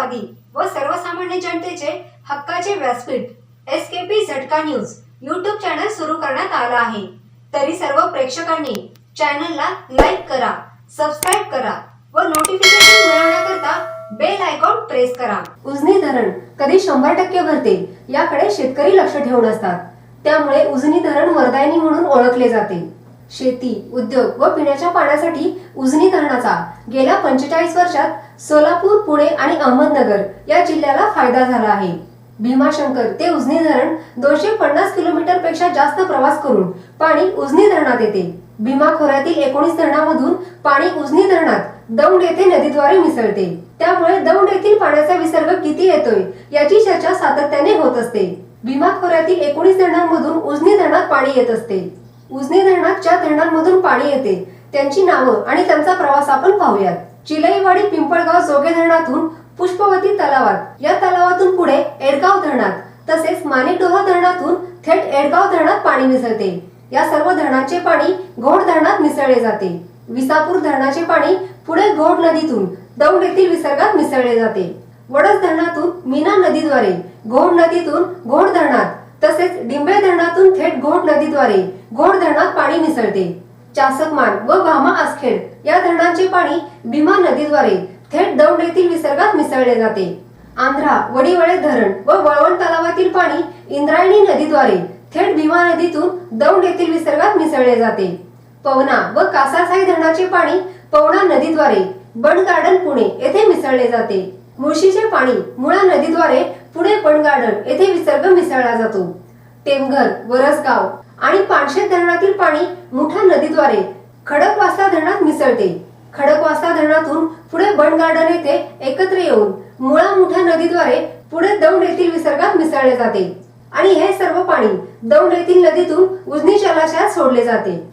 मानवतावादी व सर्वसामान्य जनतेचे हक्काचे व्यासपीठ S K P Jhatka news YouTube channel सुरू करण्यात आला आहे. तरी सर्व प्रेक्षकांनी चॅनलला लाईक करा सबस्क्राईब करा व नोटिफिकेशन मिळवण्याकरता बेल आयकॉन प्रेस करा. उजनी धरण कधी शंभर टक्के भरते याकडे शेतकरी लक्ष ठेवून असतात. त्यामुळे उजनी धरण वरदायनी म्हणून ओळखले जाते. शेती उद्योग व पिण्याच्या पाण्यासाठी उजनी धरणाचा गेल्या पंचेचाळीस वर्षात सोलापूर पुणे आणि अहमदनगर या जिल्ह्याला फायदा झाला आहे. भीमाशंकर ते उजनी धरण दोनशे पन्नास किलोमीटरपेक्षा जास्त प्रवास करून पाणी उजनी धरणात येते. भीमा खोऱ्यातील एकोणीस धरणामधून पाणी उजनी धरणात दौंड येथे नदीद्वारे मिसळते. त्यामुळे दौंड येथील पाण्याचा विसर्ग किती येतोय याची चर्चा सातत्याने होत असते. भीमा खोऱ्यातील एकोणीस धरणांमधून उजनी धरणात पाणी येत असते. उजनी धरणात ज्या धरणांमधून पाणी येते त्यांची नावं आणि त्यांचा प्रवास आपण पाहूयात. चिलईवाडी पिंपळगाव जोगे धरणातून पुष्पवती तलावात. या तलावातून पुढे एडगाव धरणात तसेच माणिकडोहा धरणातून थेट एडगाव धरणात पाणी मिसळते. या सर्व धरणाचे पाणी घोड धरणात मिसळले जाते. विसापूर धरणाचे पाणी पुढे घोड नदीतून दौंड येथील विसर्गात मिसळले जाते. वडस धरणातून मीना नदीद्वारे घोड नदीतून घोड धरणात तसेच डिंबे धरणातून थेट घोड नदीद्वारे घोड धरणात पाणी मिसळते. चासकमान व भामा आसखेड या धरणांचे पाणी भीमा नदीद्वारे थेट दौंड येथील विसर्गात मिसळले जाते. आंध्रा वडिवळे धरण व वळवण तलावातील पाणी इंद्रायणी नदीद्वारे थेट भीमा नदीतून दौंड येथील विसर्गात मिसळले जाते. पवना व कासारसाई धरणाचे पाणी पवना नदीद्वारे बंड गार्डन पुणे येथे मिसळले जाते. मुळशीचे पाणी मुळा नदीद्वारे पुढे बंड गार्डन येथे विसर्ग मिसळला जातो. टेमघर वरसगाव आणि पानशेत धरणातील पाणी मुठा नदीद्वारे खडकवासला धरणात मिसळते. खडकवासला धरणातून पुढे बंड गार्डन येथे एकत्र येऊन मुळा मुठा नदीद्वारे पुढे दौंड येथील विसर्गात मिसळले जाते. आणि हे सर्व पाणी दौंड येथील नदीतून उजनी जलाशयात सोडले जाते.